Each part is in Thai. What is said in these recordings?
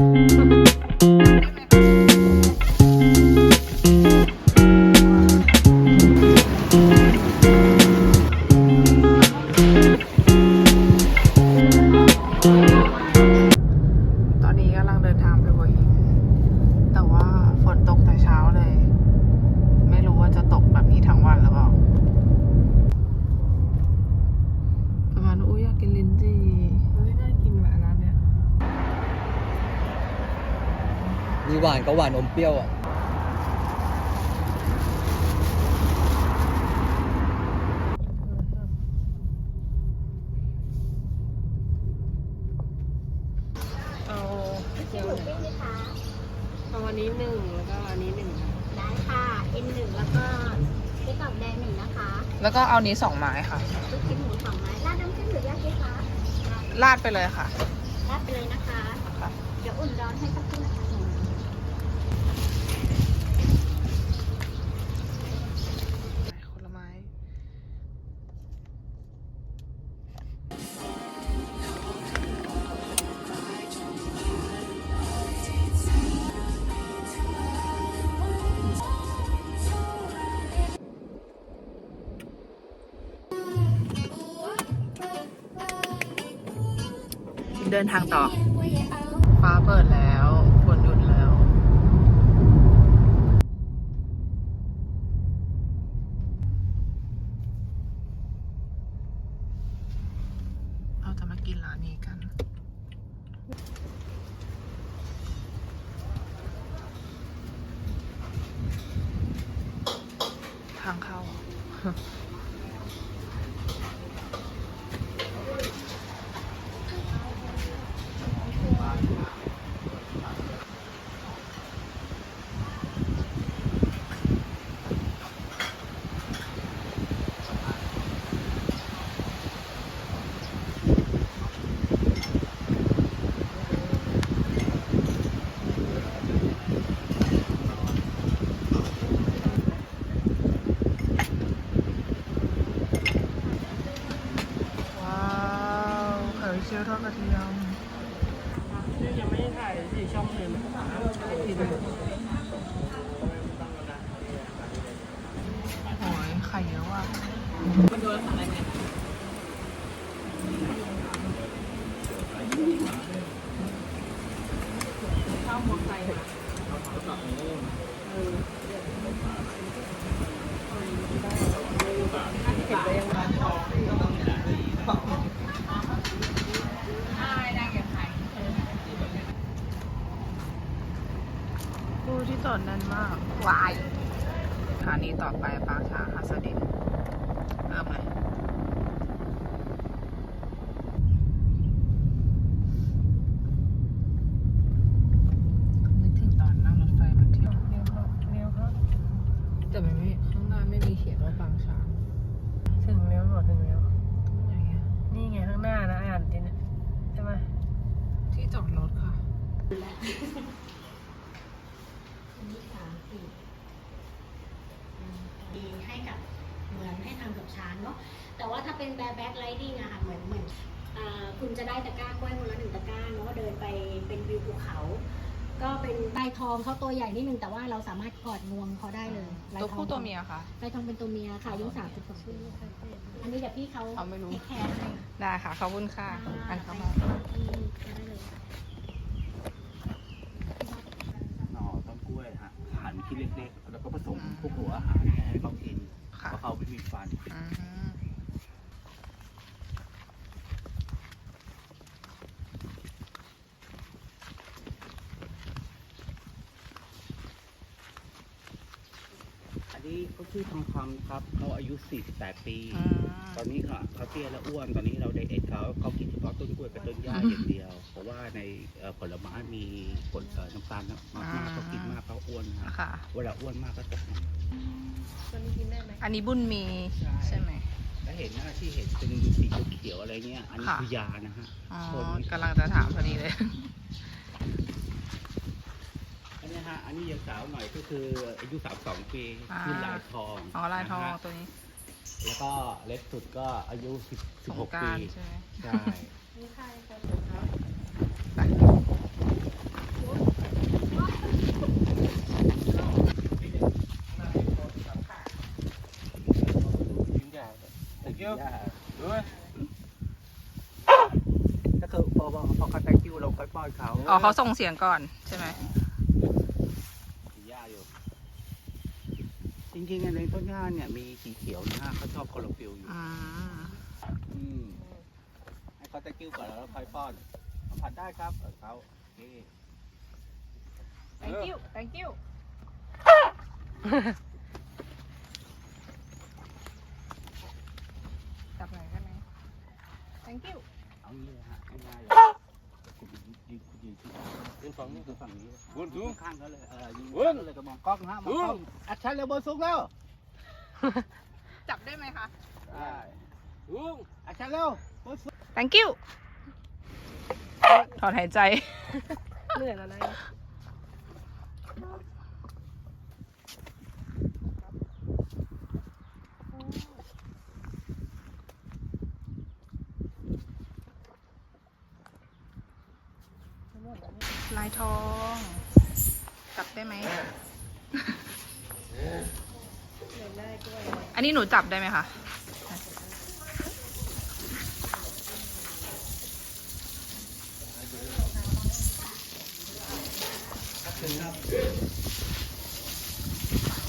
ต เปรี้ยวอะเอาเกี๊ยวหนึ่งเอาอันนี้หนึ่งแล้วก็อันนี้หนึ่งค่ะได้ค่ะ N1 แล้วก็ไส้กรอกแดงหนึ่งนะคะแล้วก็เอานี้สองไม้ค่ะ ลูกชิ้นหมูสองไม้ราดน้ำจิ้มหรือยากิคะราดไปเลยค่ะราดไปเลยนะคะค่ะ เดินทางต่อ ฟ้าเปิดแล้วฝนหยุดแล้ว เราจะมากินร้านนี้กัน ทางเข้า ว้าวไข่เชียวทอดกระเทียม นี่ยังไม่ได้ถ่ายสี่ช่องเลยนะคะกิน โอ้ยไข่เยอะว่ะ มันโดนอะไรเนี่ยข้าวหมกไก่ค่ะเห็นไปยังไง ดูที่จ อดแน่นมากวายสถานีต่อไปปางช้างฮัสดินเริ่มเลยนึกถึงตอนนั่งรถไฟมาเที่ยวเร็วครับเร็วครับแต่มันไม่ข้างหน้าไม่มีเขียนว่าปางช้างถึงแล้วหมดถึงแล้วตรงไหนอะนี่ไงข้างหน้านะอ่านดิเนี่ยใช่ไหมที่จอดรถค่ะ อันนี้สามสี่อืมดีให้กับเหมือนให้ทำกับช้างเนาะแต่ว่าถ้าเป็นแบร์แบ็กไ i ดิ้งอะค่ะเหมือนเหมือนอ่าคุณจะได้ตะกร้ากล้วยคนละหนึ่งตะกร้าเนาะเดินไปเป็นวิวภูเขา ก็เป็นใบทองเขาตัวใหญ่นิดนึงแต่ว่าเราสามารถกอดงวงเขาได้เลยลายตัวทองผู้ตัวเมียค่ะลายทองเป็นตัวเมียค่ะอายุสามสิบกว่าปีอันนี้เดี๋ยวพี่เขาเขาไม่รู้ให้แคร์ให้ได้ค่ะขอบคุณค่ะอันเข้ามา ที่ได้เลย หน่อต้นกล้วยฮะหั่นชิ้นเล็กๆ แล้วก็ผสมพวกหัวอาหารให้เขากิน ค่ะ เพราะเขาไม่มีฟัน อืมอันนี้เขาชื่อทองคำครับเขาอายุ 48 ปีอืมตอนนี้ค่ะเขาเตี้ยและอ้วนตอนนี้เราได้เอ็ดเขาเขากินเฉพาะต้นกล้วยกับต้นหญ้าอย่างเดียว เพราะว่าในเอ่อผลไม้มีผลเอ่อน้ำตาลมากๆเขากินมากเขาอ้วนฮะค่ะ เวลาอ้วนมากก็ตกมันมันกินได้ไหม อันนี้บุญมีใช่ไหม แล้วเห็นหน้าที่เห็นเป็นสีเขียวๆอะไรเงี้ย อันนี้ค่ะ คือยานะฮะอ๋อโทษนะกำลังจะถามพอดีเลย อันนี้ฮะ อันนี้ยังสาวหน่อยก็คืออายุ 32 ปีอ่าชื่อลายทองอ๋อลายทองนะฮะตัวนี้แล้วก็เล็กสุดก็อายุ10 สง16กปีรารใช่ไหมใช่นี่ใครครับไป ถ้าเก็คือพอพอพอเขาตะคิวเราค่อยป้อนเขาอ๋อเขาส่งเสียงก่อนใช่ไหมสีหญ้าอยู่ จริงๆอันในต้นหญ้าเนี่ยมีสีเขียวนะฮะเขาชอบคอโลฟิลอยู่ อ่าอืมให้เขาตะคิวก่อนแล้วเราค่อยป้อนผัดได้ครับเอาเขาโอเค thank you thank you thank you เอางี้เลยฮะง่ายๆเลยคุณยืนยืนยืนยืนฝั่งนี้คือฝั่งนี้วนสูงข้างเขาเลยเออยืนวนเลยก็มองกล้องฮะมองกล้องแอคชั่นเร็วบนสูงแล้วจับได้ไหมคะได้สูงแอคชั่นเร็วบนสูง thank you ถอนหายใจ เหนื่อยแล้วนะ ทองจับได้ไหม อันนี้หนูจับได้ไหมคะ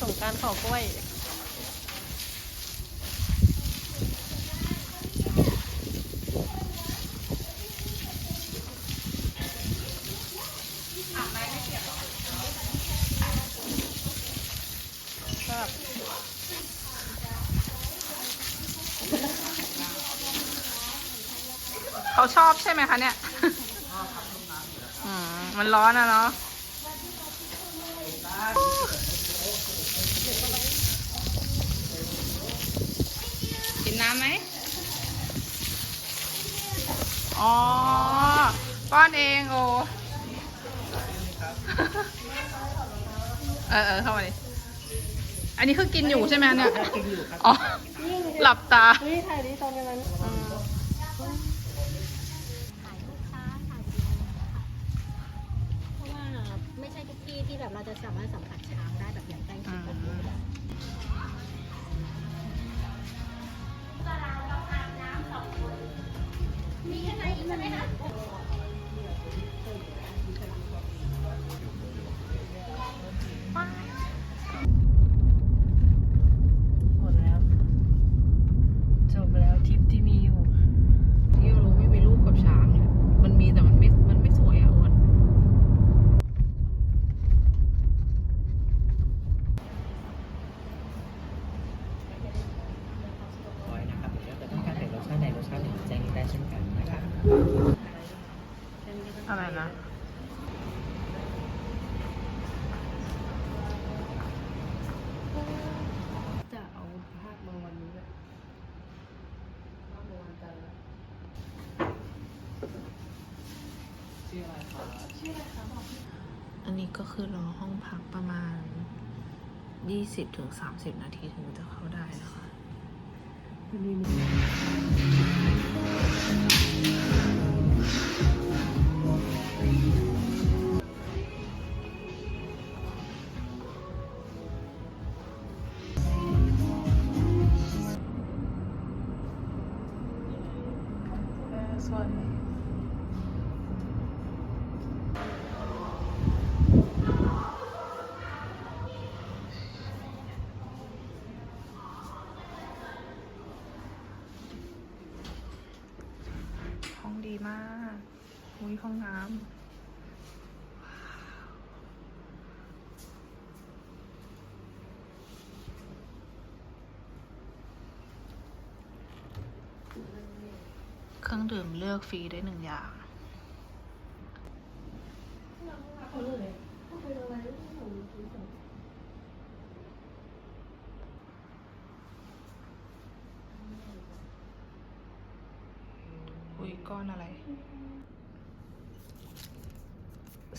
ส่งการขอกล้วย เขาชอบใช่ ไหมคะเนี่ยอืมมันร้อนอะเนาะกินน้ำไหมอ๋อ ป้อนเองโอเออเออเข้ามาดิอันนี้คือกินอยู่ใช่ไหมเนี่ย อ๋อ หลับตาเฮ้ยถ่ายดิตอนนั้นถ่ายลูกค้าถ่ายวิวนะคะเพราะว่าไม่ใช่ทุกที่ที่แบบเรา จะสามารถสัม เช่นกันนะครับอะไรนะจะเอาภาพมาวันนี้แบบภาพมาวันจันทร์ละอันนี้ก็คือรอห้องพักประมาณ 20ถึง30 นาทีถึงจะเข้าได้นะคะมันมี เครื่องดื่มเลือกฟรีได้หนึ่งอย่าง อุ้ยก้อนอะไร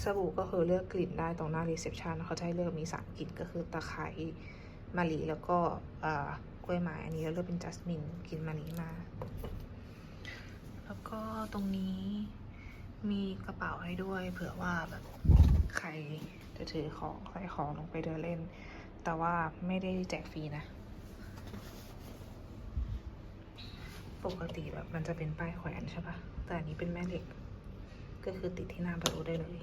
สบู่ก็คือเลือกกลิ่นได้ตรงหน้ารีเซพชันเขาจะให้เลือกมีสามกลิ่นก็คือตะไคร้มะลิแล้วก็กล้วยไม้อันนี้เราเลือกเป็นจัสมินกลิ่นมะลิมา ตรงนี้ มีกระเป๋าให้ด้วย เผื่อว่าแบบใครจะถือของใส่ของลงไปเดินเล่น แต่ว่าไม่ได้แจกฟรีนะ ปกติแบบมันจะเป็นป้ายแขวนใช่ปะแต่อันนี้เป็นแม่เหล็ก ก็คือติดที่หน้าประตูได้เลย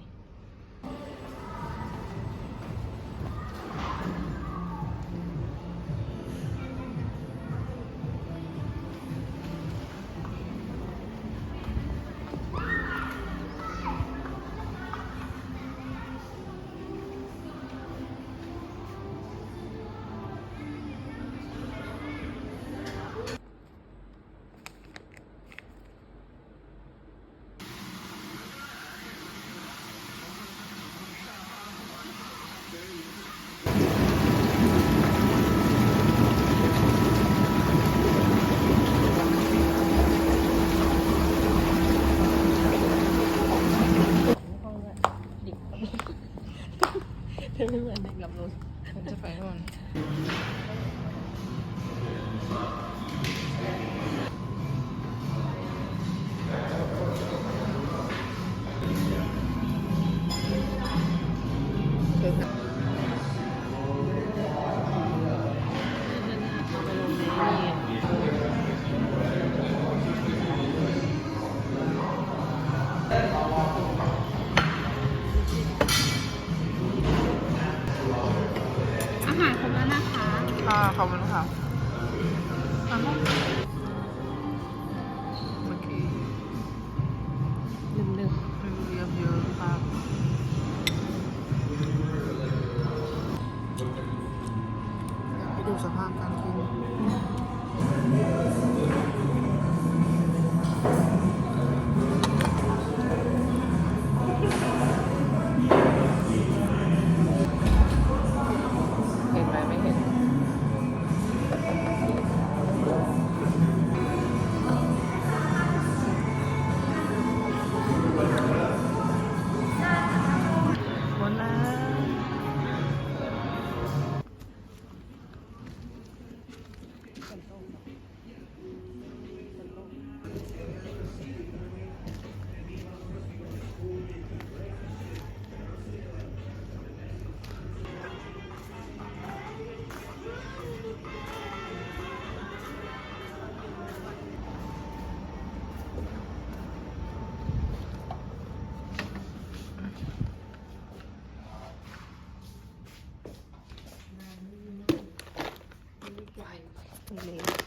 เลย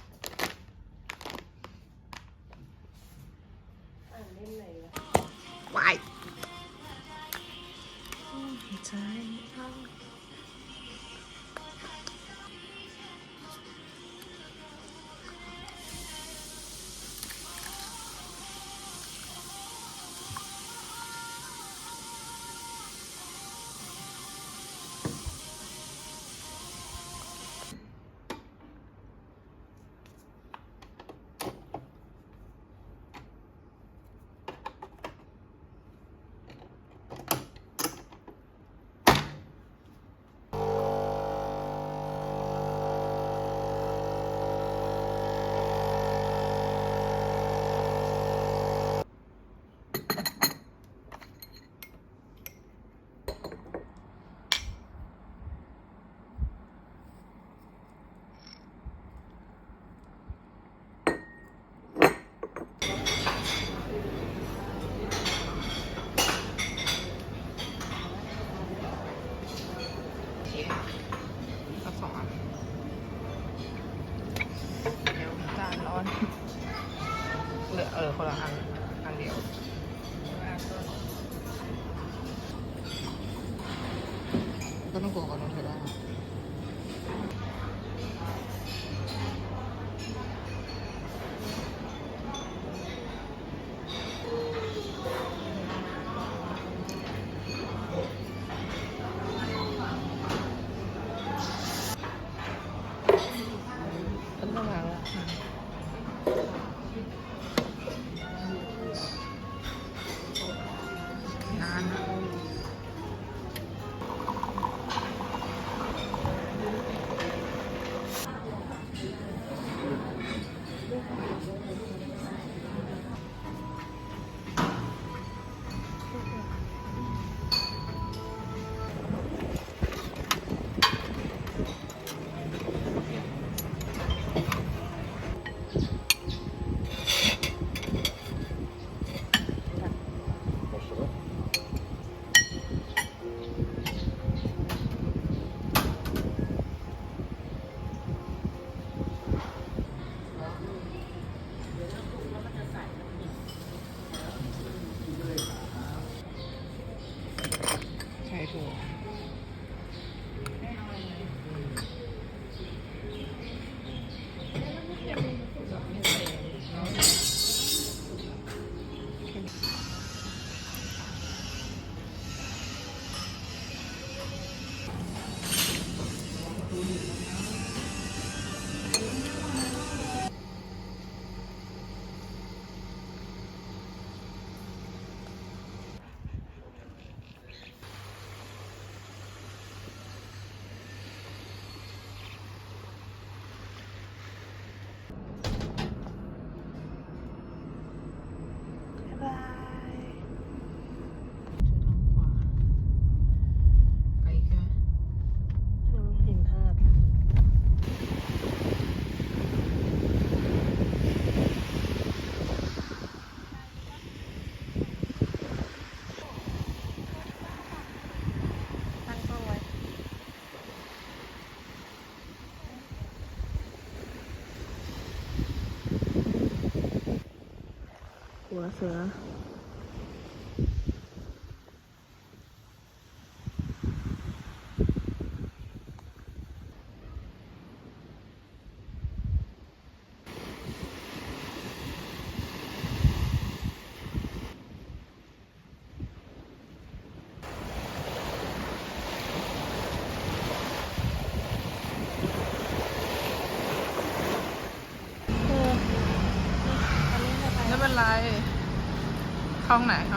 ห้องไหนห้อง